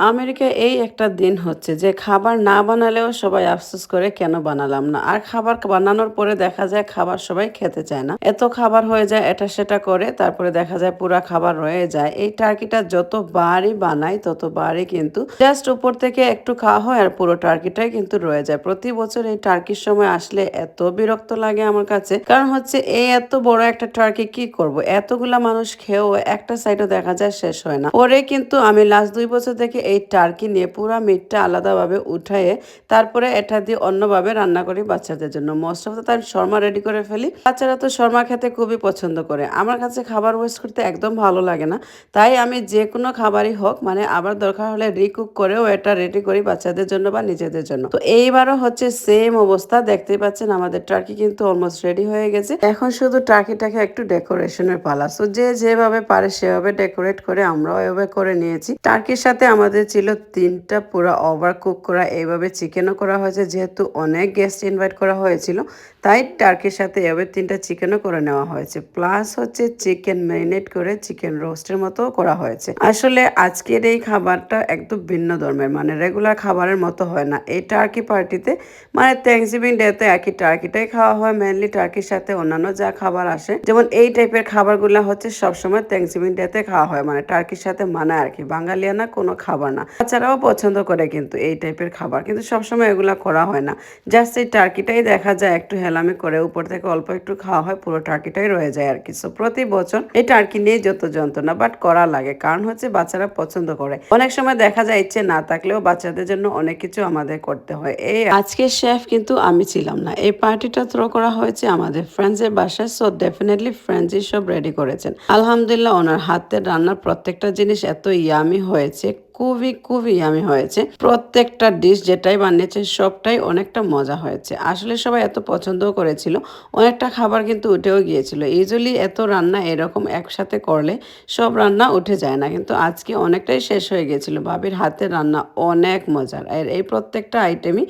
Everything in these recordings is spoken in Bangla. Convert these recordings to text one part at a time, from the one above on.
আমেরিকায় এই একটা দিন হচ্ছে যে খাবার না বানালেও সবাই আফসোস করে, কেন বানালাম না? আর খাবার বানানোর পরে দেখা যায় খাবার সবাই খেতে চায় না। এত খাবার হয়ে যায়, এটা সেটা করে, তারপরে দেখা যায় পুরা খাবার রয়ে যায়। এই টার্কিটা যতবারই বানাই তত ততবারই কিন্তু জাস্ট উপর থেকে একটু খাওয়া হয় আর পুরো টার্কিটাই কিন্তু রয়ে যায়। প্রতি বছর এই টার্কির সময় আসলে এত বিরক্ত লাগে আমার কাছে। কারণ হচ্ছে এই এত বড় একটা টার্কি কি করব? এতগুলা মানুষ খেয়েও একটা সাইডও দেখা যায় শেষ হয় না। পরে কিন্তু আমি লাস্ট দুই বছর থেকে এই টার্কি নিয়ে পুরো মিটটা আলাদাভাবে উঠায়ে তারপরে এটা দিয়ে অন্যভাবে রান্না করি বাচ্চাদের জন্য। মোস্ট অফ দ্য টাইম শর্মা রেডি করে ফেলি। বাচ্চারা তো শর্মা খেতে খুবই পছন্দ করে। আমার কাছে খাবার ওয়েস্ট করতে একদম ভালো লাগে না। তাই আমি যে কোনো খাবারই হোক মানে আবার দরকার হলে রিকুক করেও এটা রেডি করি বাচ্চাদের জন্য বা নিজেদের জন্য। তো এইবারও হচ্ছে সেম অবস্থা। দেখতেই পাচ্ছেন আমাদের টার্কি কিন্তু অলমোস্ট রেডি হয়ে গেছে। এখন শুধু টার্কিটাকে একটু ডেকোরেশনের পালা। সো যে যেভাবে পারে সেভাবে ডেকোরেট করে আমরাও এভাবে করে নিয়েছি। টার্কির সাথে আমাদের ছিল তিনটা পুরো ওভার কুক করা এইভাবে চিকেনও করা হয়েছে। যেহেতু অনেক গেস্ট ইনভাইট করা হয়েছিল, তাই টার্কির সাথে এভাবে তিনটা চিকেনও করে নেওয়া হয়েছে। প্লাস হচ্ছে চিকেন ম্যারিনেট করে চিকেন রোস্টের মতো করা হয়েছে। আসলে আজকের এই খাবারটা একদম ভিন্ন ধর্মের মানে রেগুলার খাবারের মতো হয় না। এই টার্কি পার্টিতে মানে থ্যাংকসগিভিং ডেতে আর কি টার্কিটাই খাওয়া হয়। মেনলি টার্কির সাথে অন্যান্য যা খাবার আসে, যেমন এই টাইপের খাবারগুলো হচ্ছে সবসময় থ্যাংকসগিভিং ডেতে খাওয়া হয়। মানে টার্কির সাথে মানায় আর কি বাঙালিয়ানা কোনো খাবার না। বাচ্চারাও পছন্দ করে কিন্তু এই টাইপের খাবার। কিন্তু সবসময় এগুলো করা হয় না। জাস্ট এই টার্কিটাই দেখা যায় একটু হেলামি করে, উপর থেকে অল্প একটু খাওয়া হয়, পুরো টার্কিটাই রয়ে যায় আর কি সো প্রতি বছর এই টার্কি নিয়ে যত যন্ত্রণা বাট করা লাগে। কারণ হচ্ছে বাচ্চারা পছন্দ করে। অনেক সময় দেখা যায় ইচ্ছে না থাকলেও বাচ্চাদের জন্য অনেক কিছু আমাদের করতে হয়। এই আজকে শেফ কিন্তু আমি ছিলাম না। এই পার্টিটা থ্রো করা হয়েছে আমাদের ফ্রেন্ডসের বাসায়। সো ডেফিনেটলি ফ্রেন্ডসই সব রেডি করেছেন। আলহামদুলিল্লাহ, ওনার হাতের রান্নার প্রত্যেকটা জিনিস এত ইয়ামি হয়েছে। খুবই খুবই ইয়ামি হয়েছে। প্রত্যেকটা ডিশ যেটাই বানিয়েছে সবটাই অনেকটা মজা হয়েছে। আসলে সবাই এত পছন্দও করেছিল, অনেকটা খাবার কিন্তু উঠেও গিয়েছিল। ইউজুয়ালি এত রান্না এরকম একসাথে করলে সব রান্না উঠে যায় না। কিন্তু আজকে অনেকটাই শেষ হয়ে গিয়েছিল। ভাবির হাতের রান্না অনেক মজার। আর এই প্রত্যেকটা আইটেমই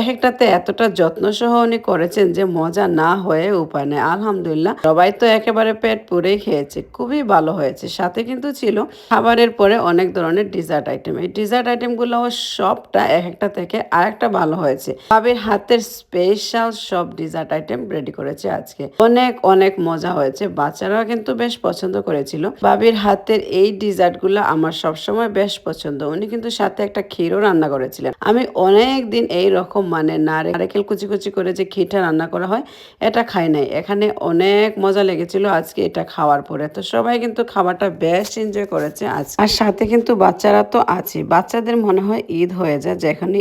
এক একটাতে এতটা যত্ন সহ উনি করেছেন যে মজা না হয়ে উপায় নেই। আলহামদুলিল্লাহ, সবাই তো একেবারে পেট পুরেই খেয়েছে। খুবই ভালো হয়েছে। সাথে কিন্তু ছিল খাবারের পরে অনেক ধরনের ডিজার্ট আইটেম এই ডিজার্ট আইটেমগুলো সবটা এক একটা থেকে আরেকটা ভালো হয়েছে। ভাবির হাতের স্পেশাল সব ডিজার্ট আইটেম রেডি করেছে আজকে। অনেক অনেক মজা হয়েছে। বাচ্চারাও কিন্তু বেশ পছন্দ করেছিল। ভাবির হাতের এই ডিজার্টগুলো আমার সবসময় বেশ পছন্দ। উনি কিন্তু সাথে একটা ক্ষীরও রান্না করেছিলেন। আমি অনেক দিন এই রকম মানে নারকেল কুচি কুচি করে যে ক্ষীরটা রান্না করা হয়, এটা খাই নাই। এখানে অনেক মজা লেগেছিল আজকে এটা খাওয়ার পরে। তো সবাই কিন্তু খাবারটা বেশ এনজয় করেছে আজ আর সাথে কিন্তু বাচ্চারা তো আছে বাচ্চাদের মনে হয় ঈদ হয়ে যায় যেখানে